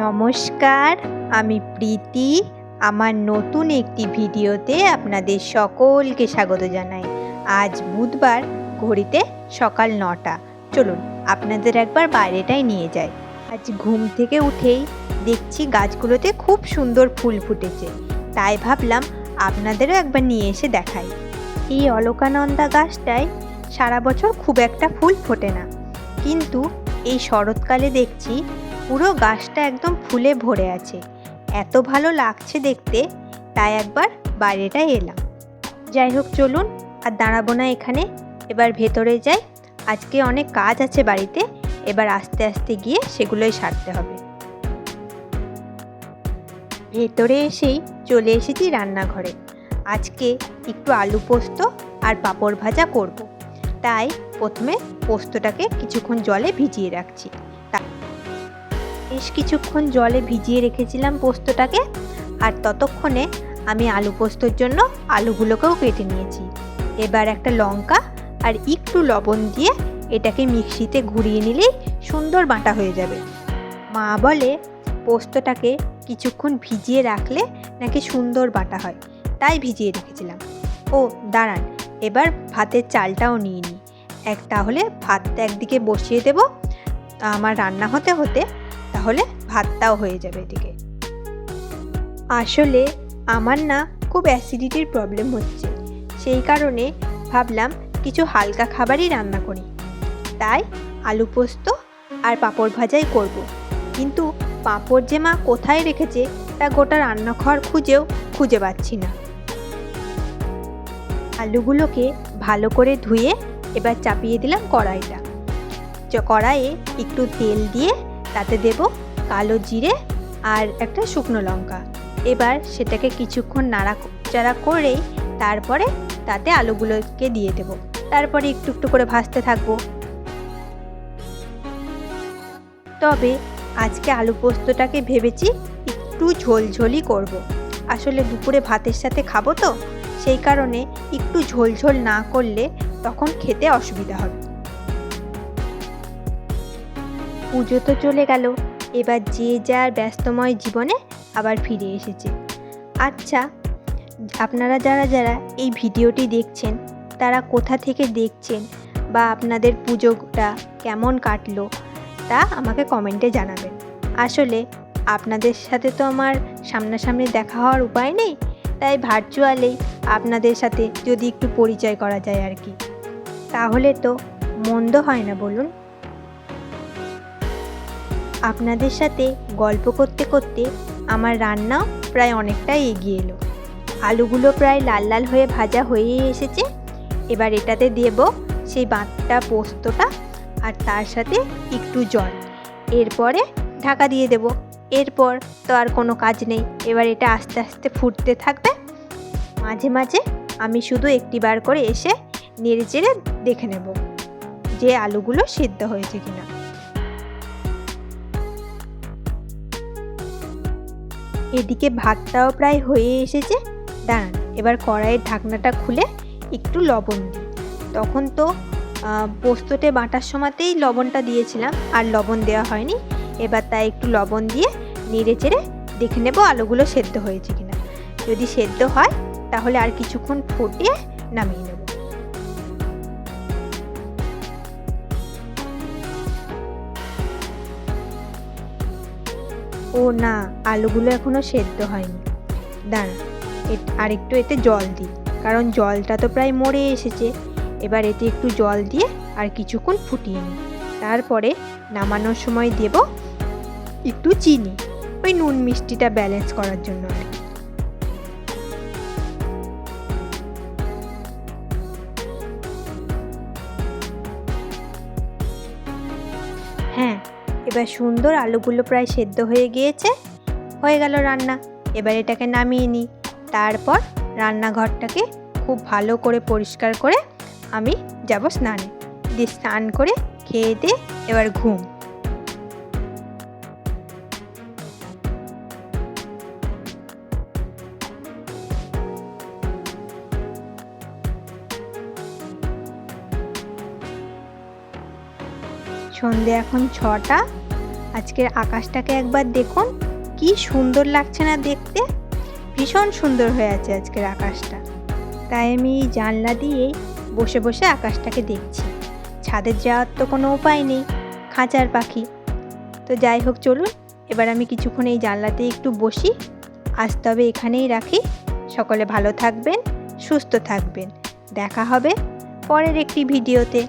নমস্কার, আমি প্রীতি। আমার নতুন একটি ভিডিওতে আপনাদের সকলকে স্বাগত জানাই। আজ বুধবার, ঘড়িতে সকাল নটা। চলুন, আপনাদের একবার বাইরেটাই নিয়ে যাই। আজ ঘুম থেকে উঠেই দেখছি গাছগুলোতে খুব সুন্দর ফুল ফুটেছে। তাই ভাবলাম আপনাদেরও একবার নিয়ে এসে দেখাই। এই অলকানন্দা গাছটায় সারা বছর খুব একটা ফুল ফোটে না। কিন্তু এই শরৎকালে দেখছি পুরো গাছটা একদম ফুলে ভরে আছে। এত ভালো লাগছে দেখতে, তাই একবার বাইরেটা এলাম। যাই হোক, চলুন আর দাঁড়াবো না এখানে। এবার ভেতরে যাই। আজকে অনেক কাজ আছে বাড়িতে। এবার আস্তে আস্তে গিয়ে সেগুলোই সারতে হবে। ভেতরে এসেই চলে এসেছি রান্নাঘরে। আজকে একটু আলু পোস্ত আর পাঁপড় ভাজা করব। তাই প্রথমে পোস্তটাকে কিছুক্ষণ জলে ভিজিয়ে রাখছি। তা- বেশ কিছুক্ষণ জলে ভিজিয়ে রেখেছিলাম পোস্তটাকে আর ততক্ষণে আমি আলু পোস্তর জন্য আলুগুলোকেও কেটে নিয়েছি। এবার একটা লঙ্কা আর একটু লবণ দিয়ে এটাকে মিক্সিতে ঘুরিয়ে নিলেই সুন্দর বাটা হয়ে যাবে। মা বলে, পোস্তটাকে কিছুক্ষণ ভিজিয়ে রাখলে নাকি সুন্দর বাটা হয়। তাই ভিজিয়ে রেখেছিলাম। ও, দাঁড়ান, এবার ভাতের চালটাও নিয়ে নিই এক, তাহলে ভাতটা একদিকে বসিয়ে দেব। আমার রান্না হতে হতে তাহলে ভাতটাও হয়ে যাবে এদিকে। আসলে আমার না খুব অ্যাসিডিটির প্রবলেম হচ্ছে। সেই কারণে ভাবলাম কিছু হালকা খাবারই রান্না করি। তাই আলু পোস্ত আর পাঁপড় ভাজাই করব। কিন্তু পাঁপড় যে মা কোথায় রেখেছে তা গোটা রান্নাঘর খুঁজেও খুঁজে পাচ্ছি না। আলুগুলোকে ভালো করে ধুয়ে এবার চাপিয়ে দিলাম কড়াইটা। কড়াইয়ে একটু তেল দিয়ে তাতে দেব কালো জিরে আর একটা শুকনো লঙ্কা। এবার সেটাকে কিছুক্ষণ নাড়া চাড়া করেই তারপরে তাতে আলুগুলোকে দিয়ে দেব। তারপরে একটু একটু করে ভাজতে থাকব। তবে আজকে আলু পোস্তটাকে ভেবেছি একটু ঝোলঝোলই করব। আসলে দুপুরে ভাতের সাথে খাব তো, সেই কারণে একটু ঝোলঝোল না করলে তখন খেতে অসুবিধা হবে। পুজো তো চলে গেল। এবার যে যার ব্যস্তময় জীবনে আবার ফিরে এসেছে। আচ্ছা আপনারা যারা যারা এই ভিডিওটি দেখছেন, তারা কোথা থেকে দেখছেন বা আপনাদের পুজোটা কেমন কাটলো, তা আমাকে কমেন্টে জানাবেন। আসলে আপনাদের সাথে তো আমার সামনাসামনি দেখা হওয়ার উপায় নেই, তাই ভার্চুয়ালেই আপনাদের সাথে যদি একটু পরিচয় করা যায় আর কি। তাহলে তো মন্দ হয় না বলুন। আপনাদের সাথে গল্প করতে করতে আমার রান্নাও প্রায় অনেকটাই এগিয়ে এলো। আলুগুলো প্রায় লাল লাল হয়ে ভাজা হয়ে এসেছে। এবার এটাতে দেব সেই বাঁটটা পোস্তটা আর তার সাথে একটু জল। এরপরে ঢাকা দিয়ে দেব। এরপর তো আর কোনো কাজ নেই। এবার এটা আস্তে আস্তে ফুটতে থাকবে। মাঝে মাঝে আমি শুধু একটিবার করে এসে নেড়ে চেড়ে দেখে নেব যে আলুগুলো সিদ্ধ হয়েছে কিনা। এদিকে ভাতটাও প্রায় হয়ে এসেছে। দাঁড়ান, এবার কড়াইয়ের ঢাকনাটা খুলে একটু লবণ দিই। তখন তো পোস্ততে বাটার সময়তেই লবণটা দিয়েছিলাম, আর লবণ দেওয়া হয়নি। এবার তাই একটু লবণ দিয়ে নেড়ে চেড়ে দেখে নেব আলুগুলো সেদ্ধ হয়েছে কিনা। যদি সেদ্ধ হয়, তাহলে আর কিছুক্ষণ ফুটিয়ে নামিয়ে নেব। ও না, আলুগুলো এখনও সেদ্ধ হয়নি। দাঁড়া আর একটু এতে জল দিই, কারণ জলটা তো প্রায় মরে এসেছে। এবার এতে একটু জল দিয়ে আর কিছুক্ষণ ফুটিয়ে নিই। তারপরে নামানোর সময় দেব একটু চিনি, ওই নুন মিষ্টিটা ব্যালেন্স করার জন্য আর এবার সুন্দর আলুগুলো প্রায় সেদ্ধ হয়ে গিয়েছে। হয়ে গেল রান্না। এবার এটাকে নামিয়ে নিই। তারপর রান্নাঘরটাকে খুব ভালো করে পরিষ্কার করে আমি যাব স্নানে। দিয়ে স্নান করে খেয়ে দিয়ে এবার ঘুম। সন্ধে এখন ছটা। আজকের আকাশটাকে একবার দেখুন। কি সুন্দর লাগছে না দেখতে? ভীষণ সুন্দর হয়ে আছে আজকের আকাশটা। তাই আমি জানলা দিয়েই বসে বসে আকাশটাকে দেখছি। ছাদের যাওয়ার তো কোনো উপায় নেই, খাঁচার পাখি। তো যাই হোক, চলুন। এবার আমি কিছুক্ষণ এই জানলাতে একটু বসি। আজ তবে এখানেই রাখি। সকলে ভালো থাকবেন, সুস্থ থাকবেন। দেখা হবে পরের একটি ভিডিওতে।